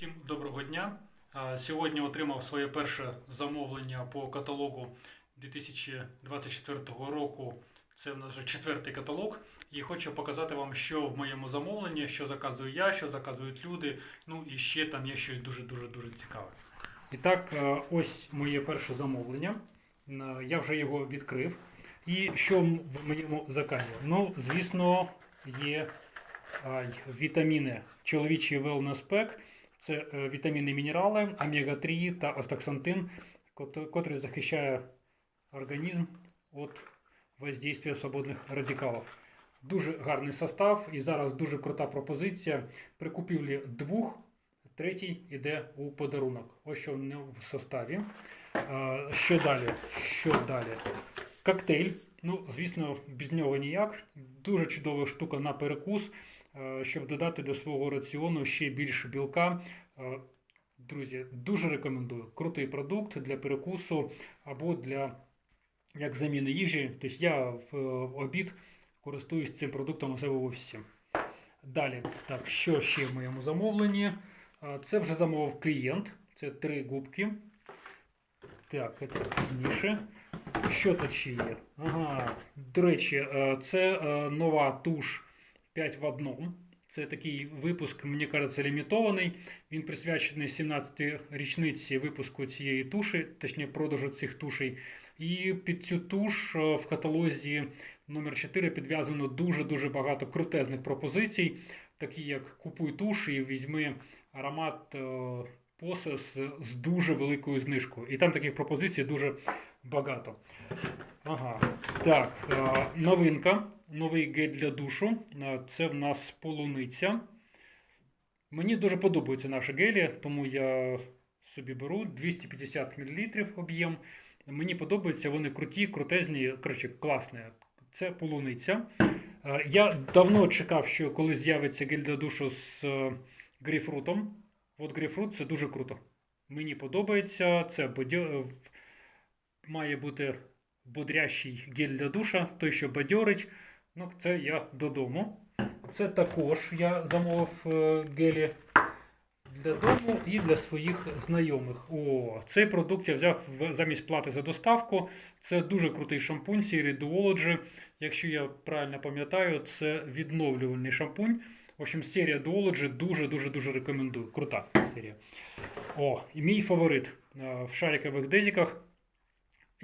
Усім доброго дня. Сьогодні отримав своє перше замовлення по каталогу 2024 року. Це в нас вже четвертий каталог. І хочу показати вам, що в моєму замовленні, що заказую я, що заказують люди. Ну і ще там є щось дуже-дуже дуже цікаве. І так, ось моє перше замовлення. Я вже його відкрив. І що в моєму заказі? Ну, звісно, є вітаміни чоловічий wellness pack. Це е, вітаміни мінерали, омега-3 та астаксантин, кот- котрий захищає організм від воздействия свободних радикалів. Дуже гарний состав і зараз дуже крута пропозиція. При купівлі двох, третій йде у подарунок. Ось що в составі. Що далі? Що далі? Коктейль. Ну, звісно, без нього ніяк. Дуже чудова штука на перекус, е, щоб додати до свого раціону ще більше білка. Е, Друзі, дуже рекомендую. Крутий продукт для перекусу або для як заміни їжі. Тобто я в е, обід користуюсь цим продуктом у себе в офісі. Далі, так, що ще в моєму замовленні? Це вже замовив клієнт. Це три губки. Так, це пізніше. Що тут ще є? Ага, до речі, е, це е, нова туш 5 в 1. Це такий випуск, мені кажеться, лімітований. Він присвячений 17-й річниці випуску цієї туші, точніше продажу цих тушей. І під цю туш е, в каталозі номер 4 підв'язано дуже-дуже багато крутезних пропозицій, такі як купуй туш і візьми аромат е, з, з дуже великою знижкою. І там таких пропозицій дуже багато. Ага. Так, е, новинка. Новий гель для душу. Е, Це в нас полуниця. Мені дуже подобаються наші гелі, тому я собі беру 250 мл об'єм. Мені подобаються, вони круті, крутезні, коротше, класні. Це полуниця. Е, Я давно чекав, що коли з'явиться гель для душу з грейпфрутом. От грейпфрут це дуже круто. Мені подобається. Це бодьо- е, має бути бодрящий гель для душа, той, що бадьорить. Ну, це я додому. Це також я замовив е, гелі для дому і для своїх знайомих. О, цей продукт я взяв замість плати за доставку. Це дуже крутий шампунь серії Duology. Якщо я правильно пам'ятаю, це відновлювальний шампунь. В общем, серія Duology дуже-дуже дуже рекомендую. Крута серія. О, і мій фаворит е, в шарикових дезіках.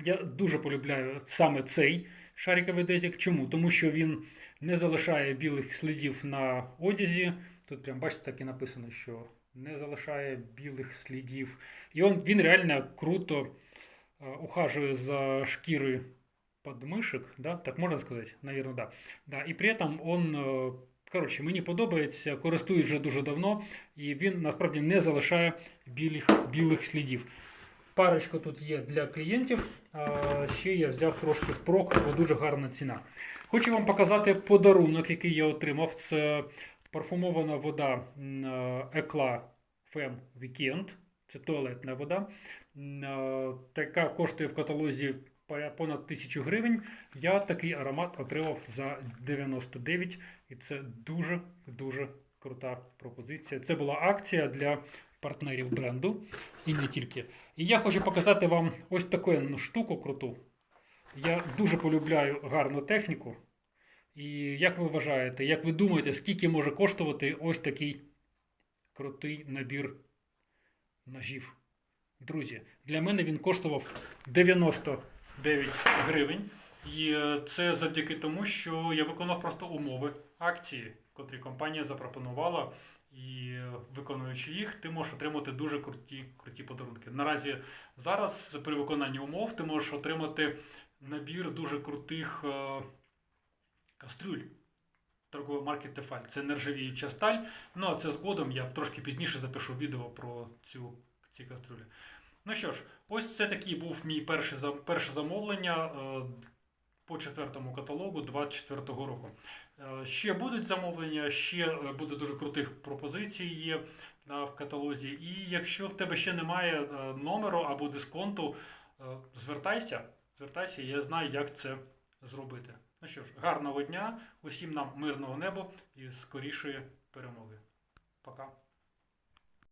Я дуже полюбляю саме цей шариковий дезік. Чому? Тому що він не залишає білих слідів на одязі. Тут прям бачите, так і написано, що не залишає білих слідів. І он, він реально круто е, ухажує за шкірою подмышек, да? так можна сказати? Навірно, да. Да. І при этом он, е, коротше, мені подобається, користуюсь вже дуже давно, і він насправді не залишає білих, білих слідів. Парочка тут є для клієнтів. А ще я взяв трошки впрок, бо дуже гарна ціна. Хочу вам показати подарунок, який я отримав. Це парфумована вода Екла Fem Weekend. Це туалетна вода. Е, Така коштує в каталозі понад 1000 гривень. Я такий аромат отримав за 99, і це дуже-дуже крута пропозиція. Це була акція для партнерів бренду і не тільки. І я хочу показати вам ось таку штуку круту. Я дуже полюбляю гарну техніку. І як ви вважаєте, як ви думаєте, скільки може коштувати ось такий крутий набір ножів? Друзі, для мене він коштував 99 гривень. І е, це завдяки тому, що я виконав просто умови акції, котрі компанія запропонувала. І е, виконуючи їх, ти можеш отримати дуже круті, круті подарунки. Наразі зараз при виконанні умов ти можеш отримати набір дуже крутих е, кастрюль торгової марки Тефаль. Це нержавіюча сталь. Ну а це згодом я трошки пізніше запишу відео про цю, ці кастрюлі. Ну що ж, ось це такий був мій перший, перше замовлення е, по четвертому каталогу 24-го року. Е, Ще будуть замовлення, ще е, буде дуже крутих пропозицій є в каталозі. І якщо в тебе ще немає номеру або дисконту, звертайся, звертайся, я знаю, як це зробити. Ну що ж, гарного дня, усім нам мирного неба і скорішої перемоги. Пока.